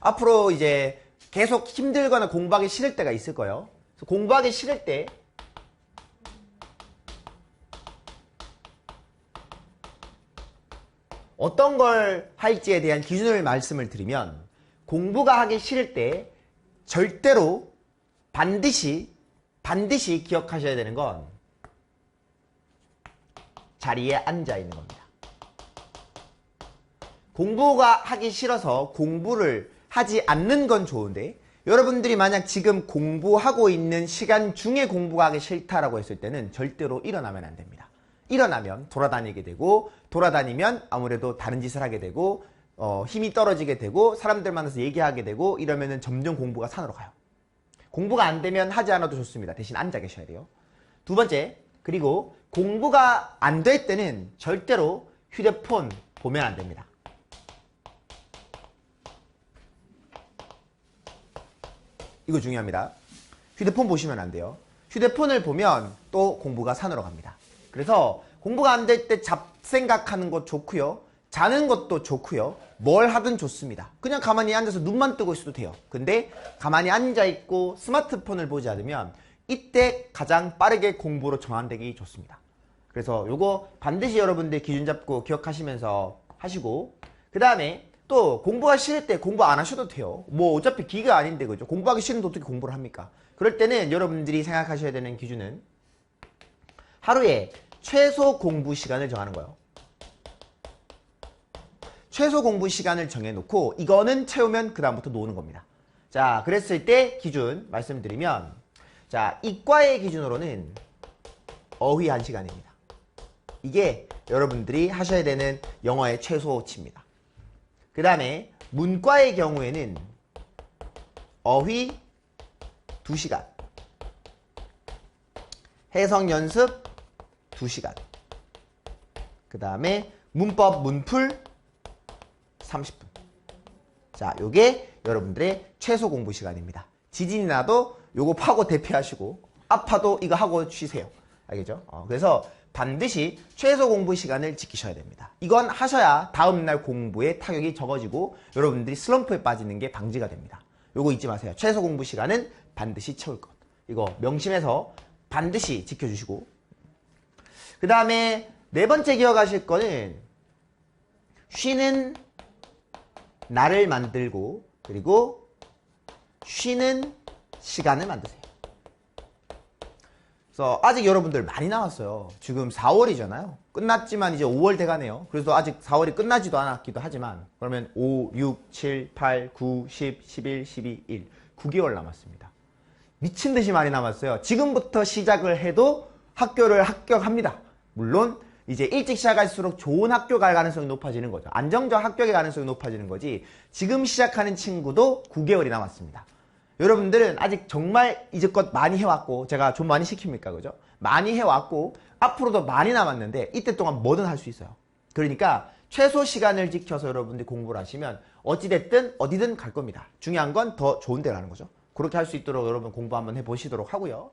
앞으로 이제 계속 힘들거나 공부하기 싫을 때가 있을 거예요. 공부하기 싫을 때 어떤 걸 할지에 대한 기준을 말씀을 드리면 공부가 하기 싫을 때 절대로 반드시 반드시 기억하셔야 되는 건 자리에 앉아 있는 겁니다. 공부가 하기 싫어서 공부를 하지 않는 건 좋은데 여러분들이 만약 지금 공부하고 있는 시간 중에 공부가 하기 싫다라고 했을 때는 절대로 일어나면 안 됩니다. 일어나면 돌아다니게 되고 돌아다니면 아무래도 다른 짓을 하게 되고 어, 힘이 떨어지게 되고 사람들 만나서 얘기하게 되고 이러면은 점점 공부가 산으로 가요. 공부가 안 되면 하지 않아도 좋습니다. 대신 앉아 계셔야 돼요. 두 번째, 그리고 공부가 안 될 때는 절대로 휴대폰 보면 안 됩니다. 이거 중요합니다. 휴대폰 보시면 안 돼요. 휴대폰을 보면 또 공부가 산으로 갑니다. 그래서 공부가 안 될 때 잡생각하는 것 좋고요. 자는 것도 좋고요. 뭘 하든 좋습니다. 그냥 가만히 앉아서 눈만 뜨고 있어도 돼요. 근데 가만히 앉아 있고 스마트폰을 보지 않으면 이때 가장 빠르게 공부로 전환되기 좋습니다. 그래서 요거 반드시 여러분들 기준 잡고 기억하시면서 하시고 그 다음에 또 공부가 싫을 때 공부 안 하셔도 돼요. 뭐 어차피 기가 아닌데 그죠? 공부하기 싫은데 어떻게 공부를 합니까? 그럴 때는 여러분들이 생각하셔야 되는 기준은 하루에 최소 공부 시간을 정하는 거예요. 최소 공부 시간을 정해놓고 이거는 채우면 그 다음부터 노는 겁니다. 자, 그랬을 때 기준 말씀드리면 자, 이과의 기준으로는 어휘 1시간입니다. 이게 여러분들이 하셔야 되는 영어의 최소치입니다. 그 다음에 문과의 경우에는 어휘 2시간 해석 연습 2시간 그 다음에 문법 문풀 30분. 자 요게 여러분들의 최소 공부 시간입니다. 지진이 나도 요거 파고 대피하시고 아파도 이거 하고 쉬세요. 알겠죠? 어, 그래서 반드시 최소 공부 시간을 지키셔야 됩니다. 이건 하셔야 다음날 공부에 타격이 적어지고 여러분들이 슬럼프에 빠지는 게 방지가 됩니다. 요거 잊지 마세요. 최소 공부 시간은 반드시 채울 것. 이거 명심해서 반드시 지켜주시고 그 다음에 네 번째 기억하실 거는 쉬는 날을 만들고 그리고 쉬는 시간을 만드세요. 그래서 아직 여러분들 많이 남았어요. 지금 4월이잖아요. 끝났지만 이제 5월 돼가네요. 그래서 아직 4월이 끝나지도 않았기도 하지만 그러면 5, 6, 7, 8, 9, 10, 11, 12, 1 9개월 남았습니다. 미친 듯이 많이 남았어요. 지금부터 시작을 해도 학교를 합격합니다. 물론 이제 일찍 시작할수록 좋은 학교 갈 가능성이 높아지는 거죠. 안정적 합격의 가능성이 높아지는 거지. 지금 시작하는 친구도 9개월이 남았습니다. 여러분들은 아직 정말 이제껏 많이 해왔고 제가 좀 많이 시킵니까 그죠? 많이 해왔고 앞으로도 많이 남았는데 이때 동안 뭐든 할 수 있어요. 그러니까 최소 시간을 지켜서 여러분들이 공부를 하시면 어찌됐든 어디든 갈 겁니다. 중요한 건 더 좋은 데 가는 거죠. 그렇게 할 수 있도록 여러분 공부 한번 해보시도록 하고요.